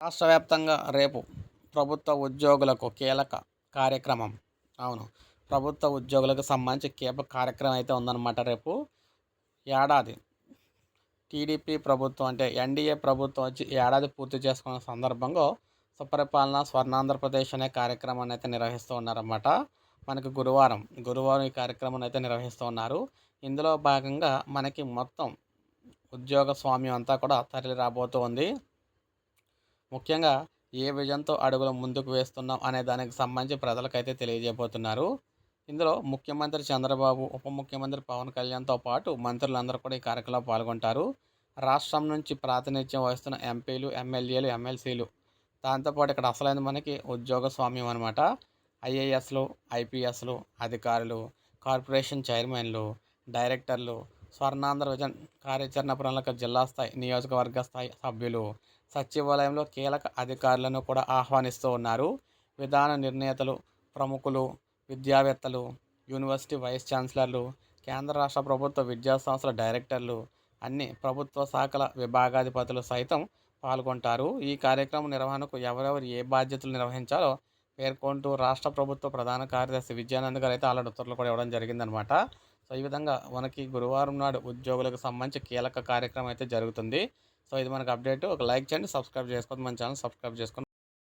రాష్ట్ర వ్యాప్తంగా రేపు ప్రభుత్వ ఉద్యోగులకు కీలక కార్యక్రమం. అవును ప్రభుత్వ ఉద్యోగులకు సంబంధించి కీలక కార్యక్రమం అయితే ఉందన్నమాట రేపు. ఏడాది టీడీపీ ప్రభుత్వం అంటే ఎన్డీఏ ప్రభుత్వం వచ్చి ఏడాది పూర్తి చేసుకున్న సందర్భంగా సుపరిపాలన స్వర్ణాంధ్రప్రదేశ్ అనే కార్యక్రమాన్ని అయితే నిర్వహిస్తూ ఉన్నారన్నమాట. మనకి గురువారం గురువారం ఈ కార్యక్రమాన్ని అయితే నిర్వహిస్తూ ఉన్నారు. ఇందులో భాగంగా మనకి మొత్తం ఉద్యోగ స్వామ్యం అంతా కూడా తరలి రాబోతూ ఉంది. ముఖ్యంగా ఏ విజన్తో అడుగులు ముందుకు వేస్తున్నాం అనే దానికి సంబంధించి ప్రజలకైతే తెలియజేయబోతున్నారు. ఇందులో ముఖ్యమంత్రి చంద్రబాబు ఉప ముఖ్యమంత్రి పవన్ కళ్యాణ్తో పాటు మంత్రులందరూ కూడా ఈ కార్యక్రమంలో పాల్గొంటారు. రాష్ట్రం నుంచి ప్రాతినిధ్యం వహిస్తున్న ఎంపీలు ఎమ్మెల్యేలు ఎమ్మెల్సీలు. దాంతోపాటు ఇక్కడ అసలైన మనకి ఉద్యోగ స్వామ్యం అనమాట ఐఏఎస్లు ఐపీఎస్లు అధికారులు కార్పొరేషన్ చైర్మన్లు డైరెక్టర్లు స్వర్ణాంధ్ర విజన్ కార్యాచరణ ప్రణాళిక జిల్లా స్థాయి నియోజకవర్గ స్థాయి సభ్యులు సచివాలయంలో కీలక అధికారులను కూడా ఆహ్వానిస్తూ ఉన్నారు. విధాన నిర్ణేతలు ప్రముఖులు విద్యావేత్తలు యూనివర్సిటీ వైస్ ఛాన్సలర్లు కేంద్ర రాష్ట్ర ప్రభుత్వ విద్యా సంస్థల డైరెక్టర్లు అన్ని ప్రభుత్వ శాఖల విభాగాధిపతులు సైతం పాల్గొంటారు. ఈ కార్యక్రమం నిర్వహణకు ఎవరెవరు ఏ బాధ్యతలు నిర్వహించాలో పేర్కొంటూ రాష్ట్ర ప్రభుత్వ ప్రధాన కార్యదర్శి విజయానంద్ గారు అయితే అలాంటి ఉత్తర్వులు కూడా ఇవ్వడం జరిగిందనమాట సో ఈ విధంగా మనకి గురువారం నాడు ఉద్యోగులకు సంబంధించి కీలక కార్యక్రమం అయితే జరుగుతుంది. సో ఇది మనకు అప్డేట్. ఒక లైక్ చేయండి సబ్స్క్రైబ్ చేసుకోండి మన ఛానల్ సబ్స్క్రైబ్ చేసుకొని